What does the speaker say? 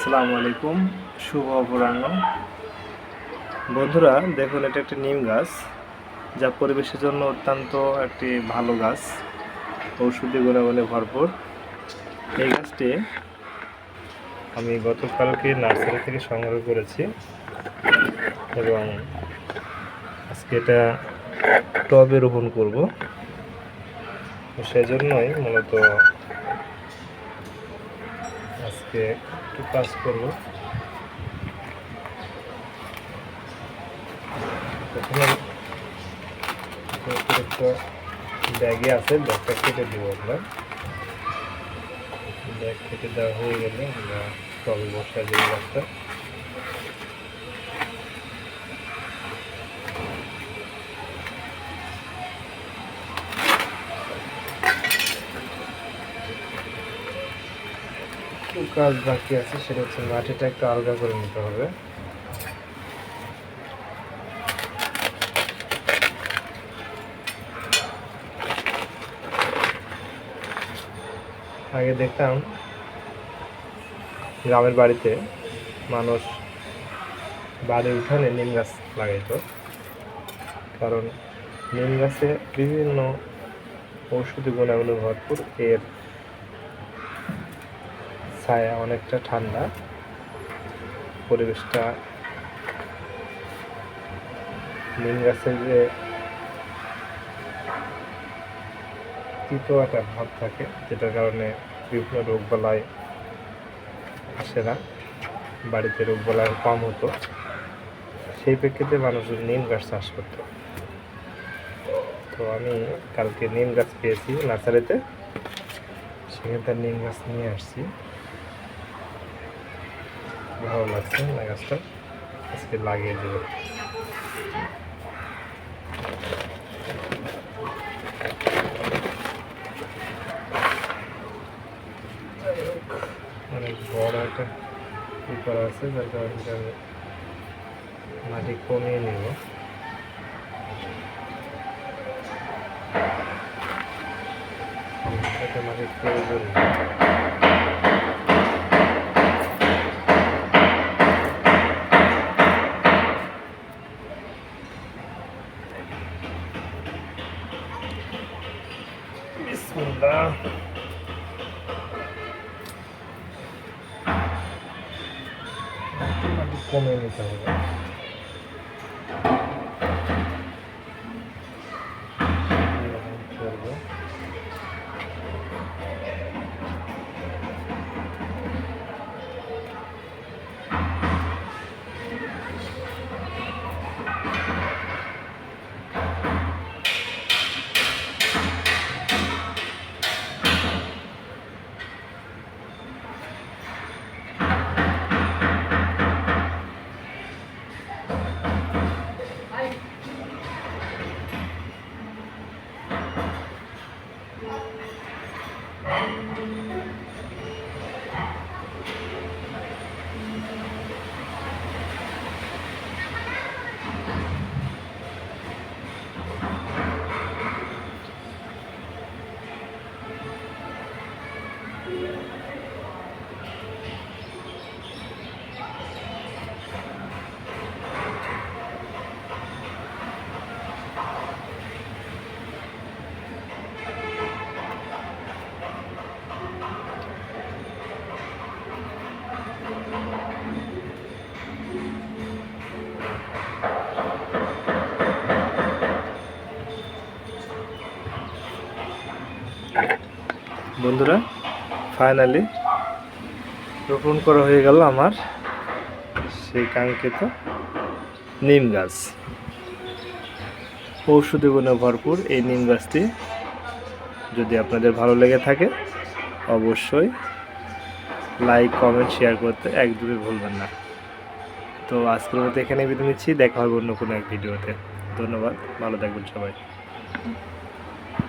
আসসালামু আলাইকুম, শুভ অপরাহ্ন। বন্ধুরা, দেখুন, এটা একটি নিম গাছ, যা পরিবেশের জন্য অত্যন্ত একটি ভালো গাছ। ঔষধি গুণাগুণে ভরপুর। এই গাছটি আমি গতকালকে নার্সারি থেকে সংগ্রহ করেছি এবং আজকে এটা টবে রোপণ করব। সেজন্যই মূলত আজকে একটু কাজ করব। ব্যাগে আছে, ব্যাগটা কেটে দেবো আমরা। ব্যাগ কেটে দেওয়া হয়ে গেলে আমরা টবে বসা দেবো গাছটা কাজ বাকি আছে, সেটা হচ্ছে মাটিটা একটু আলগা করে নিতে হবে। আগে দেখতাম গ্রামের বাড়িতে মানুষ বাড়ির উঠানে নিম গাছ লাগাইতো, কারণ নিম গাছে বিভিন্ন ঔষধি গুণাগুণ ভরপুর, এর ছায়া অনেকটা ঠান্ডা। পরিবেশটা নিম গাছের যে তিতো একটা ভাব থাকে, যেটার কারণে বিভিন্ন রোগ বালাই আসে না। বাড়িতে রোগ বালাই কম হতো। সেই প্রেক্ষিতে মানুষ নিম গাছ চাষ করতো। তো আমি কালকে নিম গাছ পেয়েছি নার্সারিতে। সেখান থেকে নিম গাছ নিয়ে আসছি। ভালো লাগছে না গাছটা আজকে লাগিয়ে দেব অনেক বড় একটা ই করা আছে যার কারণে এটা আমি মাটি কমিয়ে নেব এটা মাটির প্রয়োজন afundar. Não tem mais como ele tá. tá বন্ধুরা ফাইনালি রোপণ করা হয়ে গেল আমার সেই কাঙ্ক্ষিত নিম গাছ। ঔষধি গুণে ভরপুর এই নিম গাছটি। যদি আপনাদের ভালো লেগে থাকে, অবশ্যই লাইক কমেন্ট শেয়ার করতে একদমই ভুলবেন না। তো আজকের মতো এখানে বিদায় নিচ্ছি, দেখা হবে অন্য কোনো এক ভিডিওতে। ধন্যবাদ, ভালো থাকবেন সবাই।